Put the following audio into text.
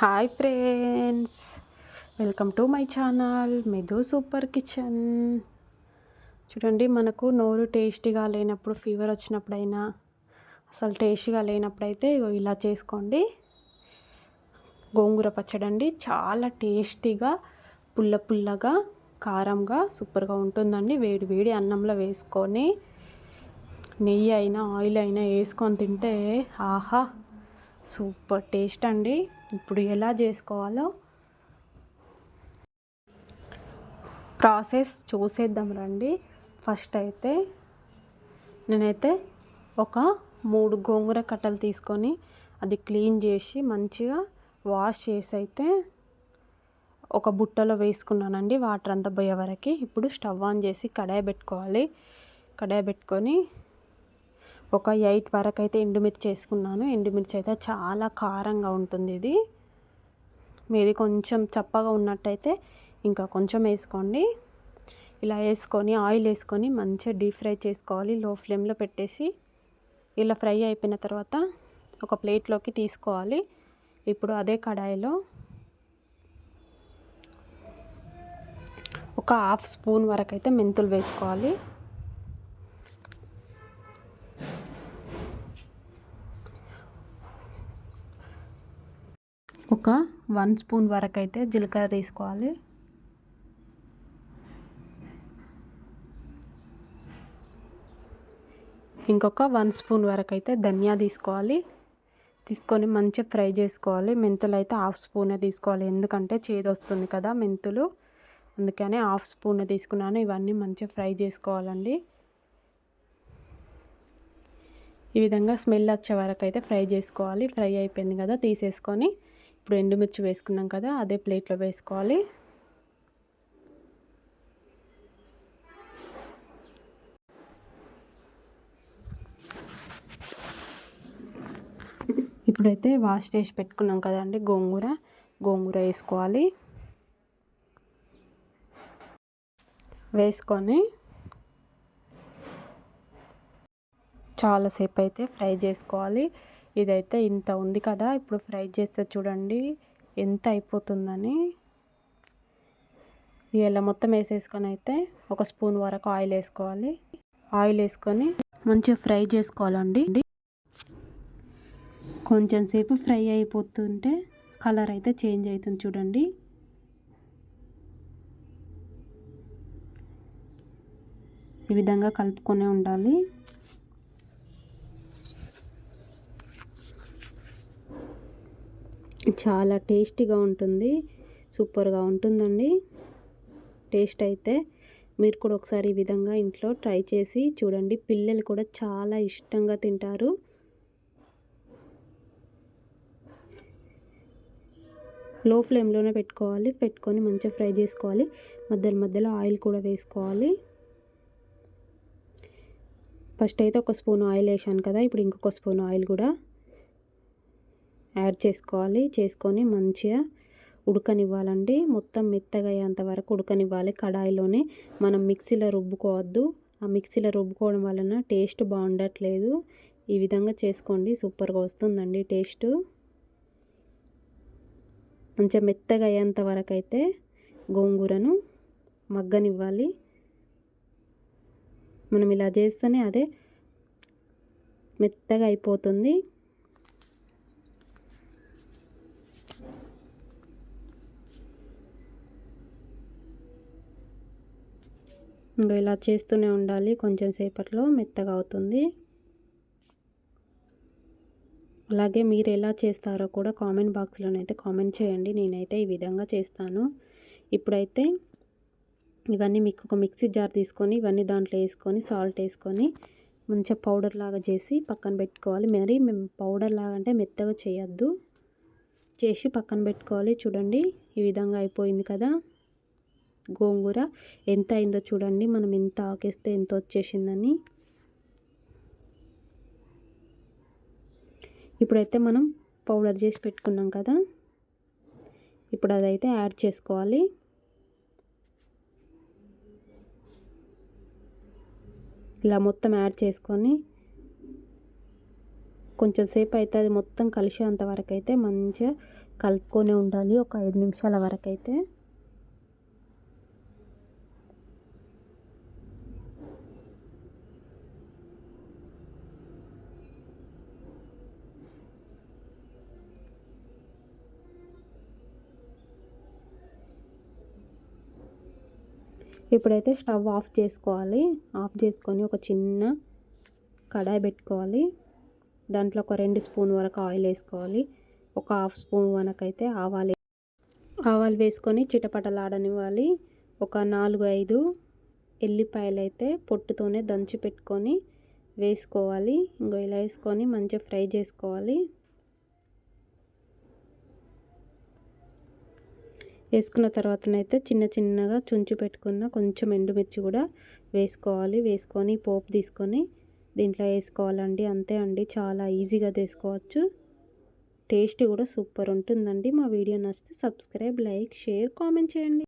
Hi friends welcome to my channel మెదు super kitchen. చూడండి మనకు నోరు టేస్టీగా లేనప్పుడు ఫీవర్ వచ్చినప్పుడైనా అసలు టేస్టీగా లేనప్పుడైతే ఇలా చేసుకోండి. గోంగూర పచ్చడి అండి చాలా టేస్టీగా పుల్ల పుల్లగా కారంగా సూపర్గా ఉంటుందండి. వేడి వేడి అన్నంలో వేసుకొని నెయ్యి అయినా ఆయిల్ అయినా వేసుకొని తింటే ఆహా! సూపర్ టేస్ట్ అండి. ఇప్పుడు ఎలా చేసుకోవాలో ప్రాసెస్ చూసేద్దాం రండి. ఫస్ట్ అయితే నేనైతే ఒక మూడు గోంగూర కట్టలు తీసుకొని అది క్లీన్ చేసి మంచిగా వాష్ చేసి అయితే ఒక బుట్టలో వేసుకున్నానండి. వాటర్ అంతా పోయే వరకు. ఇప్పుడు స్టవ్ ఆన్ చేసి కడాయి పెట్టుకోవాలి. కడాయి పెట్టుకొని ఒక ఎయిట్ వరకు అయితే ఎండుమిర్చి వేసుకున్నాను ఎండుమిర్చి అయితే చాలా కారంగా ఉంటుంది ఇది. మీది కొంచెం చప్పగా ఉన్నట్టయితే ఇంకా కొంచెం వేసుకోండి. ఇలా వేసుకొని ఆయిల్ వేసుకొని మంచిగా డీప్ ఫ్రై చేసుకోవాలి. లో ఫ్లేమ్లో పెట్టేసి ఇలా ఫ్రై అయిపోయిన తర్వాత ఒక ప్లేట్లోకి తీసుకోవాలి. ఇప్పుడు అదే కడాయిలో ఒక హాఫ్ స్పూన్ వరకు అయితే మెంతులు వేసుకోవాలి ఒక వన్ స్పూన్ వరకు అయితే జీలకర్ర తీసుకోవాలి. ఇంకొక వన్ స్పూన్ వరకు అయితే ధనియా తీసుకోవాలి. తీసుకొని మంచిగా ఫ్రై చేసుకోవాలి. మెంతులు అయితే హాఫ్ స్పూన్ తీసుకోవాలి. ఎందుకంటే చేదు వస్తుంది కదా మెంతులు. అందుకనే హాఫ్ స్పూన్ తీసుకున్నాను. ఇవన్నీ మంచిగా ఫ్రై చేసుకోవాలండి. ఈ విధంగా స్మెల్ వచ్చే వరకు అయితే ఫ్రై చేసుకోవాలి. ఫ్రై అయిపోయింది కదా తీసేసుకొని ఇప్పుడు ఎండుమిర్చి వేసుకున్నాం కదా అదే ప్లేట్లో వేసుకోవాలి. ఇప్పుడైతే వాష్ చేసి పెట్టుకున్నాం కదండి గోంగూర. గోంగూర వేసుకోవాలి. వేసుకొని చాలాసేపు అయితే ఫ్రై చేసుకోవాలి. ఇదైతే ఇంత ఉంది కదా ఇప్పుడు ఫ్రై చేస్తే చూడండి ఎంత అయిపోతుందని. ఇలా మొత్తం వేసేసుకొని అయితే ఒక స్పూన్ వరకు ఆయిల్ వేసుకోవాలి. ఆయిల్ వేసుకొని మంచిగా ఫ్రై చేసుకోవాలండి. కొంచెం సేపు ఫ్రై అయిపోతుంటే కలర్ అయితే చేంజ్ అవుతుంది చూడండి. ఈ విధంగా కలుపుకొని ఉండాలి. చాలా టేస్టీగా ఉంటుంది. సూపర్గా ఉంటుందండి. టేస్ట్ అయితే మీరు కూడా ఒకసారి ఈ విధంగా ఇంట్లో ట్రై చేసి చూడండి. పిల్లలు కూడా చాలా ఇష్టంగా తింటారు. లో ఫ్లేమ్లోనే పెట్టుకోవాలి. పెట్టుకొని మంచిగా ఫ్రై చేసుకోవాలి. మధ్యలో మధ్యలో ఆయిల్ కూడా వేసుకోవాలి. ఫస్ట్ అయితే ఒక స్పూన్ ఆయిల్ వేసాను కదా. ఇప్పుడు ఇంకొక స్పూన్ ఆయిల్ కూడా యాడ్ చేసుకోవాలి. చేసుకొని మంచిగా ఉడకనివ్వాలండి. మొత్తం మెత్తగా అయ్యేంత వరకు ఉడకనివ్వాలి. కడాయిలోనే మనం మిక్సీలో రుబ్బుకోవద్దు. ఆ మిక్సీలో రుబ్బుకోవడం వలన టేస్ట్ బాగుండట్లేదు. ఈ విధంగా చేసుకోండి. సూపర్గా వస్తుందండి టేస్ట్. మంచిగా మెత్తగా అయ్యేంత వరకు అయితే గోంగూరను మగ్గనివ్వాలి. మనం ఇలా చేస్తేనే అదే మెత్తగా అయిపోతుంది. ఇంకా ఇలా చేస్తూనే ఉండాలి. కొంచెం సేపట్లో మెత్తగా అవుతుంది. అలాగే మీరు ఎలా చేస్తారో కూడా కామెంట్ బాక్స్లోనైతే కామెంట్ చేయండి. నేనైతే ఈ విధంగా చేస్తాను. ఇప్పుడైతే ఇవన్నీ మీకు ఒక మిక్సీ జార్ తీసుకొని ఇవన్నీ దాంట్లో వేసుకొని సాల్ట్ వేసుకొని మంచిగా పౌడర్ లాగా చేసి పక్కన పెట్టుకోవాలి. మరి మేము పౌడర్ లాగా అంటే మెత్తగా చేయొద్దు. చేసి పక్కన పెట్టుకోవాలి. చూడండి ఈ విధంగా అయిపోయింది కదా. గోంగూర ఎంత అయిందో చూడండి. మనం ఎంత ఆకేస్తే ఎంత వచ్చేసిందని. ఇప్పుడైతే మనం పౌడర్ చేసి పెట్టుకున్నాం కదా. ఇప్పుడు అదైతే యాడ్ చేసుకోవాలి. ఇలా మొత్తం యాడ్ చేసుకొని కొంచెం సేపు అయితే అది మొత్తం కలిసేంత వరకు అయితే మంచిగా కలుపుకొని ఉండాలి. ఒక ఐదు నిమిషాల వరకు అయితే. ఇప్పుడైతే స్టవ్ ఆఫ్ చేసుకోవాలి. ఆఫ్ చేసుకొని ఒక చిన్న కడాయి పెట్టుకోవాలి. దాంట్లో ఒక రెండు స్పూన్ వరకు ఆయిల్ వేసుకోవాలి. ఒక హాఫ్ స్పూన్ వరకు అయితే ఆవాలు ఆవాలు వేసుకొని చిటపటలాడనివ్వాలి. ఒక నాలుగు ఐదు ఎల్లిపాయలు అయితే పొట్టుతోనే దంచి పెట్టుకొని వేసుకోవాలి. ఇంకో ఇలా వేసుకొని మంచిగా ఫ్రై చేసుకోవాలి. వేసుకున్న తర్వాతనైతే చిన్న చిన్నగా చుంచు పెట్టుకున్న కొంచెం ఎండుమిర్చి కూడా వేసుకోవాలి. వేసుకొని పోపు తీసుకొని దీంట్లో వేసుకోవాలండి. అంతే అండి. చాలా ఈజీగా తీసుకోవచ్చు టేస్ట్ కూడా సూపర్ ఉంటుందండి. మా వీడియో నచ్చితే సబ్స్క్రైబ్ లైక్ షేర్ కామెంట్ చేయండి.